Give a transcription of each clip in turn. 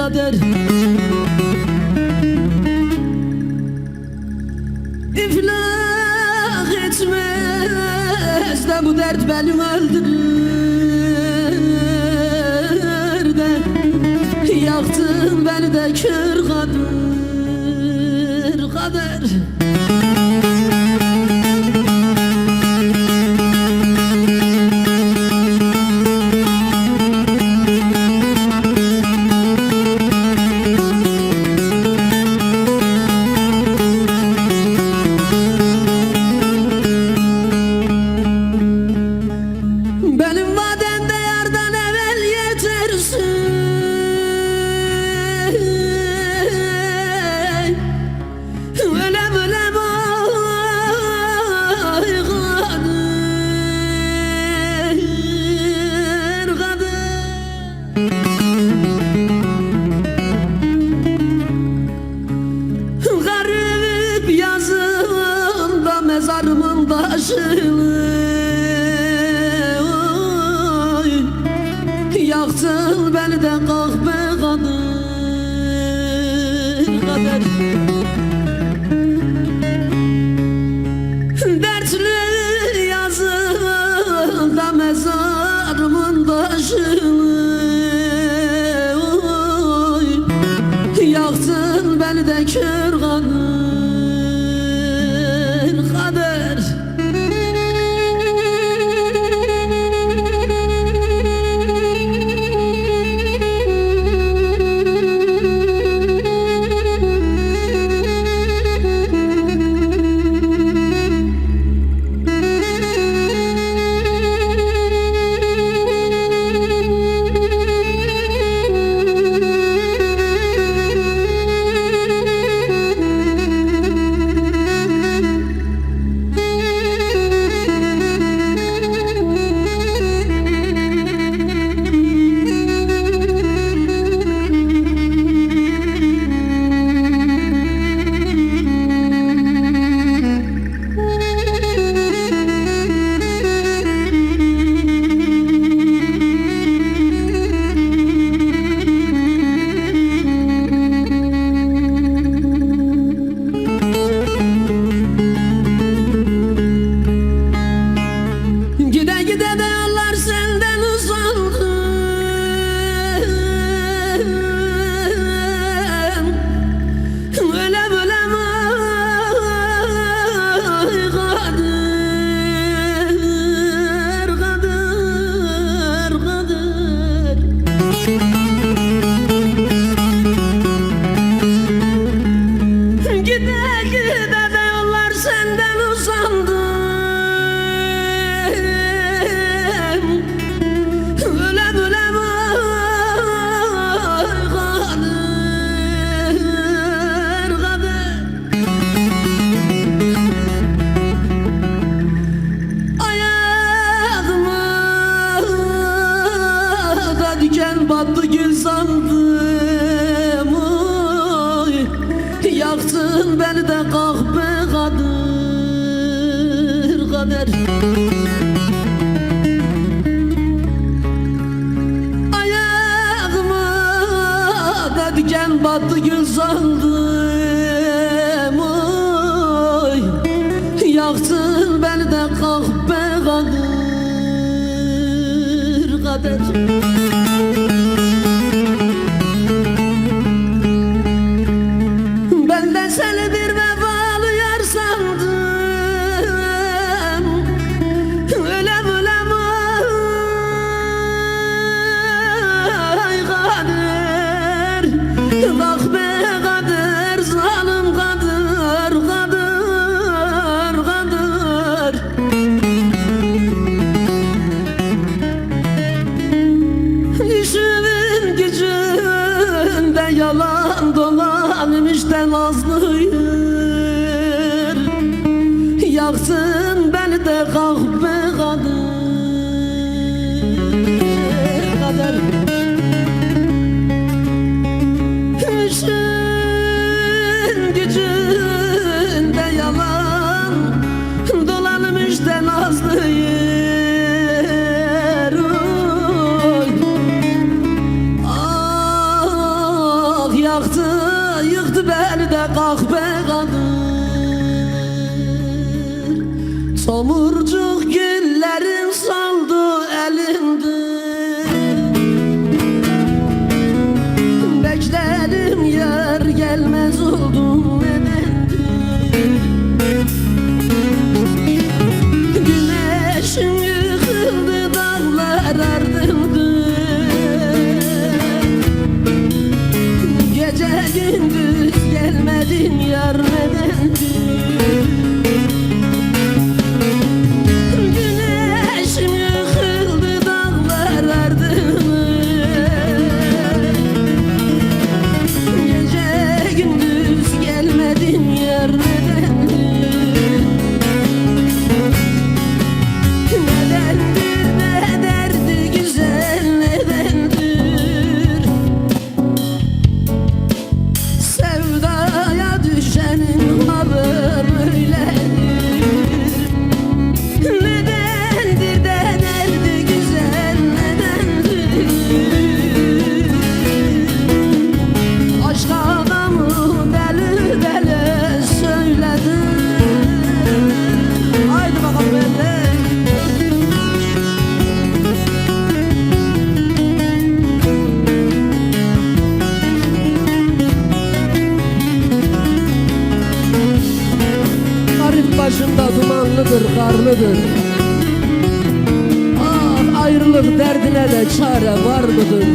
kader. İflah etmez de bu dert beni öldürür de Yaktın beni de kör kader kader kader Dertli Yaktın beni de kahpe kadir kader Ayağıma da diken battı gül sandım oy. Yaktın beni de kahpe kadir kader dolanım işte nazlıyır Yaksın beni de kahve gündüz gelmedin yar neden çare var mıdır?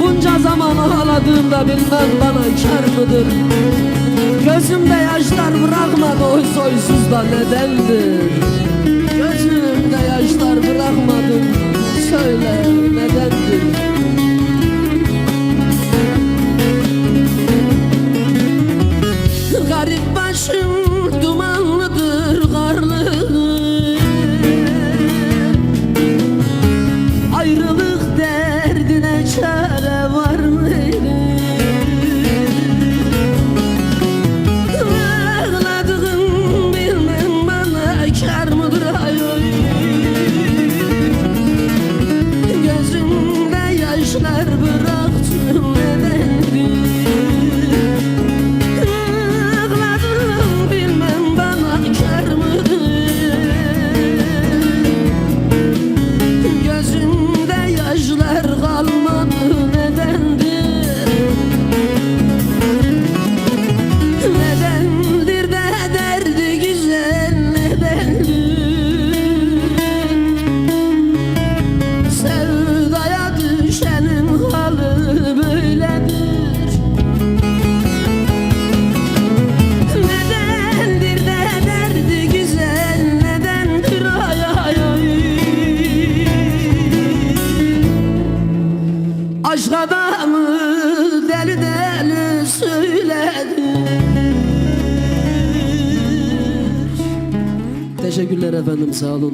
Bunca zaman ağladığımda bilmem bana kar mıdır? Gözümde yaşlar bırakmadı o soysuz da nedendir? Gözümde yaşlar bırakmadım söyle nedendir? cezalı